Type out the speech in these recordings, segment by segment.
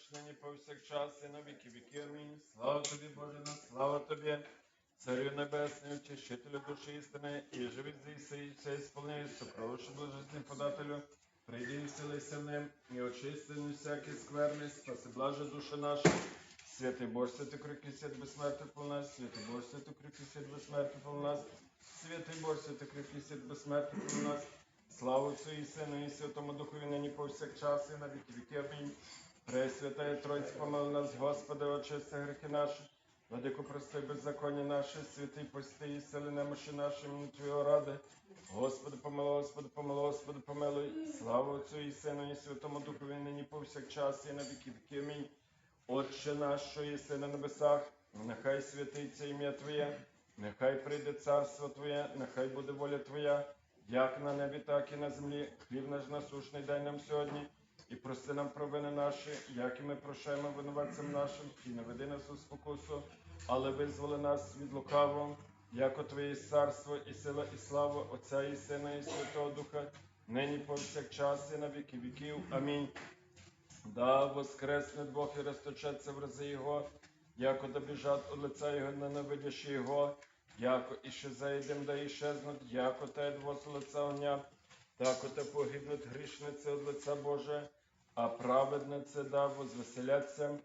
наш, нині повсякчас, і на віки віки. Амінь. Слава тобі, Боже наш, слава тобі, Царю Небесний, утішителю душі істини, і живі зійси, все ісполняй, сокровище блажесний подателю, прийди і вселися ним, і очисти не всякі скверни, спаси блаже душа наша. Святий Боже, святий крики, свят безсмертний пол нас, святий Боже, святий крики, свят безсмертний пол нас, святий Боже, святий крики, свят безсмертний пол нас. Слава Отцю і Сину, і Святому Духові, нині повсякчас, і на віки віки. Амінь. Пресвятая Тройця, помили нас, Господи, очисти гріхи наші, владико прости беззаконня наші, святий пости і сили немощі наші, імені Твого ради. Господи, помилуй, Господи, помилуй, Господи, помилуй. Слава Отцю і Сину, і Святому Духові, нині повсякчас, і на віки віки. Амінь. Отче наш, що єси на небесах, нехай святиться ім'я Твоє, нехай прийде царство Твоє, нехай буде воля Твоя, як на небі, так і на землі. Хліб наш насушний дай нам сьогодні, і прости нам провини наші, як і ми прощаємо винуватцям нашим, і не веди нас у спокусу, але визволи нас від лукавого, яко Твоє царство, і сила, і слава Отця і Сина, і Святого Духа, нині повсякчас, і на віки віків. Амінь. Да воскресне Бог і розточеться в рази Його, яко да біжать от лица Його, ненавидящі Його, яко іще заїдем, да іщезнуть, яко те двос лица огня, тако те погибнуть грішниці от лица Боже, а праведнице да возвеселяться.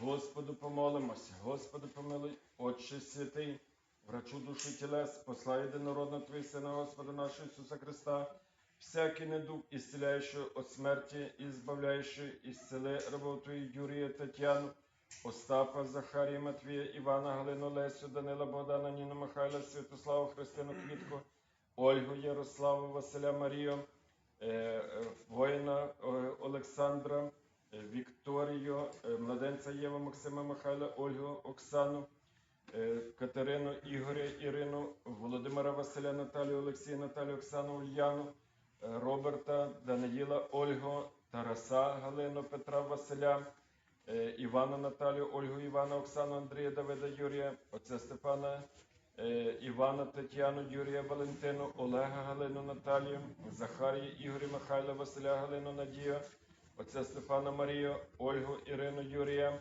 Господу помолимося, Господи помилуй, Отче святий, врачу душі тілес, посла єдинородного Твій Сина Господа нашого Ісуса Христа, всякий недуг, ісцеляючий от смерті і збавляючий, ісцели рабов Твої Юрія Тетяну, Остапа, Захарія, Матвія, Івана, Галину, Лесю, Данила, Богдана, Ніну, Михайла, Святославу, Христину, Квітку, Ольгу, Ярославу, Василя, Марію, воїна е, Олександра, е, Вікторію, е, младенця Єва, Максима, Михайла, Ольгу, Оксану, е, Катерину, Ігоря, Ірину, Володимира Василя, Наталію, Олексія, Наталію, Оксану, Ульяну, е, Роберта, Даниїла, Ольгу, Тараса, Галину, Петра, Василя, е, Івана, Наталію, Ольгу, Івана, Оксану, Андрія, Давида, Юрія, отця Степана, е, Івана, Тетяну, Юрія, Валентину, Олега, Галину, Наталію, Захарія, Ігоря, Михайла, Василя, Галину, Надію, отця Степана, Марію, Ольгу, Ірину, Юрія,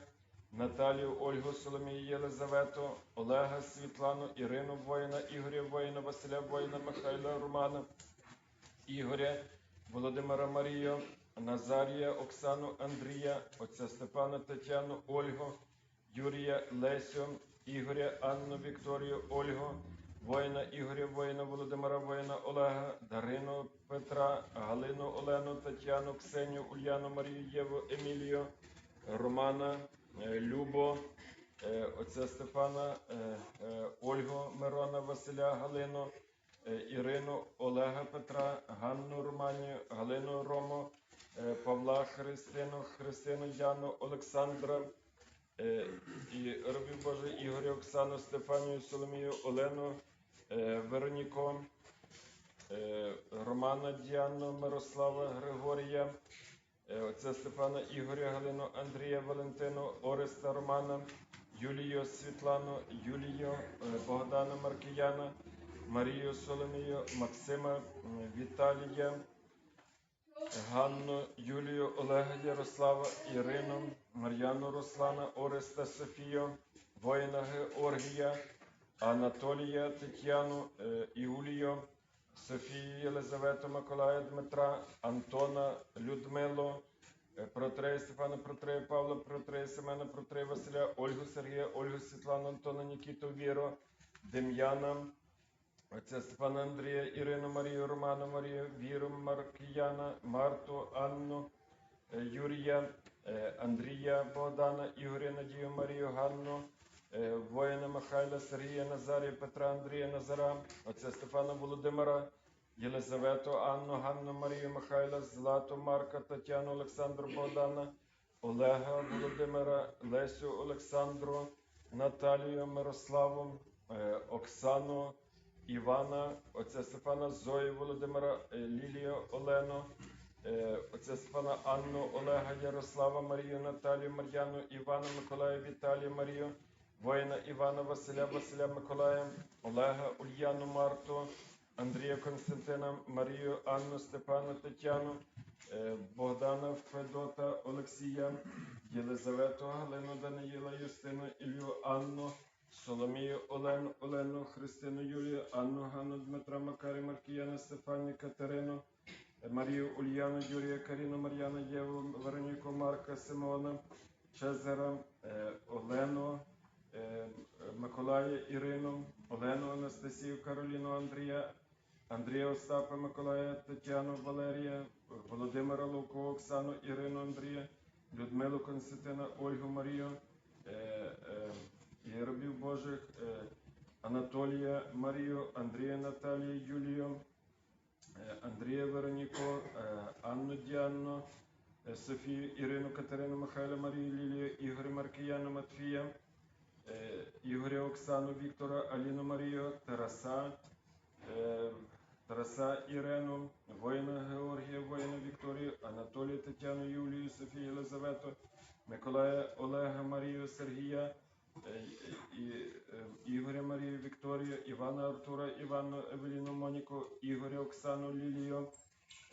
Наталію, Ольгу, Соломію, Єлизавету, Олега, Світлану, Ірину, воїна, Ігоря, воїна, Василя, воїна, Михайла, Романа, Ігоря, Володимира Марію, Назарія, Оксану, Андрія, отця Степана, Тетяну, Ольгу, Юрія, Лесю, Ігоря, Анну, Вікторію, Ольгу, воїна Ігоря, воїна Володимира, воїна Олега, Дарину, Петра, Галину, Олену, Тетяну, Ксенію, Ульяну, Марію, Єву, Емілію, Романа, е, Любо, е, отця Степана, е, Ольгу, Мирона, Василя, Галину, Ірину, Олега Петра, Ганну Романію, Галину Рому, Павла Христину, Христину Яну, Олександра, і робів Боже Ігоря, Оксану, Стефанію, Соломію, Олену, е, Вероніко, е, Романа Діану, Мирослава Григорія, е, отця Степана Ігоря, Галину, Андрія, Валентину, Ореста Романа, Юлію Світлану, Юлію, е, Богдана Маркіяна, Марію Соломію, Максима, Віталія, Ганну, Юлію, Олега Ярослава, Ірину, Мар'яну Руслана, Ореста Софію, воїна Георгія, Анатолія, Тетяну, е, Іулію, Софію Єлизавету, Миколая Дмитра, Антона, Людмилу, е, Протрея Стефана, Протрея Павла, Протрея Семена, Протрея Василя, Ольгу Сергія, Ольгу Світлану, Антона, Нікіту, Віру, Дем'яна, Отця Степана Андрія, Ірину Марію, Роману Марію, Віру Маркіяна, Марту, Анну, е, Юрія, е, Андрія Богдана, Ігоря Надію, Марію, Ганну, е, воїна Михайла, Сергія Назарія, Петра Андрія Назара, отця Стефана Володимира, Єлизавету, Анну, Ганну, Марію, Михайла, Злату, Марка, Тетяну, Олександру Богдана, Олега Володимира, Лесю Олександру, Наталію Мирославу, Оксану, Івана, отця Стефана Зою Володимира, е, Лілію Олену, е, отця Стефана Анну, Олега Ярослава, Марію, Наталію, Мар'яну, Івана, Миколая, Віталію, Марію, воїна Івана, Василя, Василя Миколая, Олега, Ульяну, Марту, Андрія Константина, Марію, Анну, Степана, Тетяну, е, Богдана, Федота, Олексія, Єлизавету, Галину, Даниїла, Юстину, Ілью, Анну, Соломію, Олену, Олену, Христину, Юлію, Анну, Ганну, Дмитра, Макарі, Маркіяна, Стефані, Катерину, Марію, Ульяну, Юрія, Каріну, Мар'яну, Єву, Вероніку, Марка, Симона, Чезера, е, Олену, е, Миколая, Ірину, Олену, Анастасію, Кароліну, Андрія, Андрія Остапа, Миколая, Тетяну, Валерія, Володимира Луко, Оксану, Ірину, Андрія, Людмилу Константина, Ольгу Марію, е, рабів Божих, е, Анатолія Марію, Андрія Наталію, Юлію, е, Андрія Вероніку, е, Анну Діанну, Софію, Ірину, Катерину, Михайла, Марію, Лілію, Ігоря Маркіяна, Матфія, Ігоря Оксану, Віктора, Аліну Марію, Тараса, Тараса Ірену, воїна Георгія, воїна Вікторію, Анатолія Тетяну, Юлію, Софію, Єлизавету, Миколая Олега, Марію, Сергія, Ігоря Марію, Вікторію, Івана Артура, Іванну, Евеліну, Моніку, Ігоря Оксану, Лілію,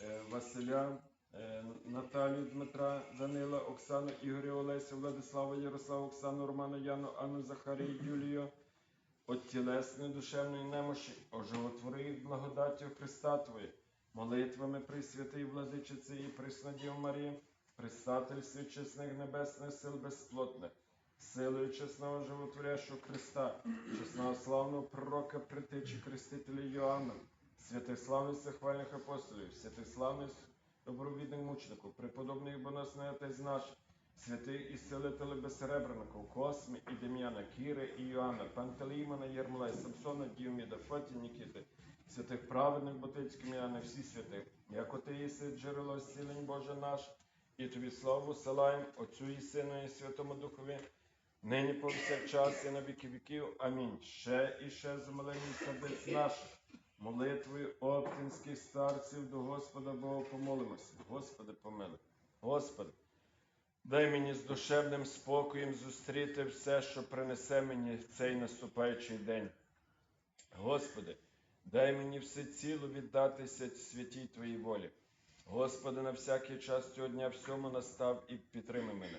е, Василя, е, Наталію, Дмитра, Данила, Оксану, Ігоря, Олесю, Владислава, Ярослава, Оксану, Романа, Яну, Анну, Захарію, Юлію, от тілесної душевної немощі, оживотвори їх благодаттю Христа Твої, молитвами Пресвятої Владичиці і Преснодів Марії, предстательстві чесних небесних сил безплотних, силою чесного животворящого Христа, чесного славного пророка, притечі Хрестителя Йоанна, святих славних захвальних апостолів, святих славних добровідних мучеників, преподобних боносний Отець наш, святих і силителів безсеребреників, Косми і Дем'яна, Кіри і Йоанна, Пантелеймона, Єрмолай, Самсона, Діоміда, Фоті, Нікіти, святих праведних Ботицьких М'яни, всі святих, як ти єси джерело зцілень Боже наш, і тобі славу салаєм Отцю і Сину і Святому Духові, нині повсякчас і на віки віків. Амінь. Ще і ще з сердець наших, молитвою оптинських старців до Господа Бога помолимося. Господи, помилуй. Господи, дай мені з душевним спокоєм зустріти все, що принесе мені цей наступаючий день. Господи, дай мені все ціло віддатися святій Твоїй волі. Господи, на всякий час цього дня всьому настав і підтримай мене.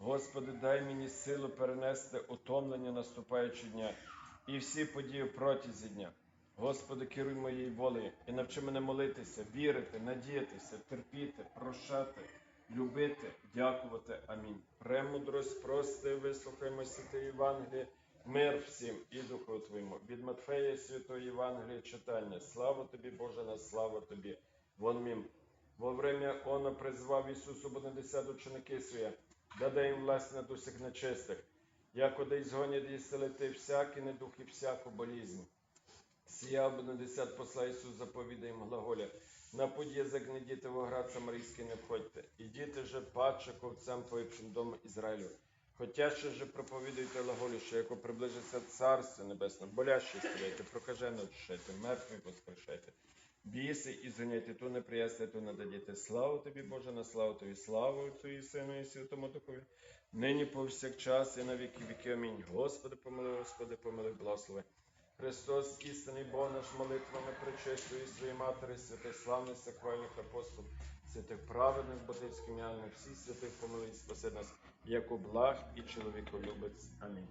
Господи, дай мені силу перенести утомлення наступаючого дня і всі події протязі дня. Господи, керуй моєю волею і навчи мене молитися, вірити, надіятися, терпіти, прощати, любити, дякувати. Амінь. Премудрость, прости, вислухаймо святе Євангеліє, мир всім і Духу Твоєму. Від Матфея Святої Євангелія читання. Слава тобі, Боже, на слава тобі. Вон мім. Во время Она призвав Ісусу Бонадесят ученики своє, даде їм власть над усіх нечистих, як оде згонять і селити всякі недух і всяку болізнь. Сія Бонадесят посла Ісус заповідає їм глаголя, на путь язик не діти в оград самарійський не входьте, і діти же паче ковцем поївшим дому Ізраїлю. Хотя ще же проповідуйте глаголі, що яко приближиться Царство Небесне, боляще стріляйте, прокажено очищайте, мертві воскрешайте. Біси і зганяйте, то не приясти, то не дадіте. Славу тобі, Боже, на славу тобі, славу Отцю Сину і Святому Духові. Нині повсякчас і на віки віки. Амінь. Господи, помилуй, Господи, помилуй, благослови. Христос, істинний Бог наш молитвами причистої своєї матері, святих славних саквальних апостол, святих праведних ботицьких м'яних, всіх святих помилуй, спаси нас, як благ і чоловіколюбець. Амінь.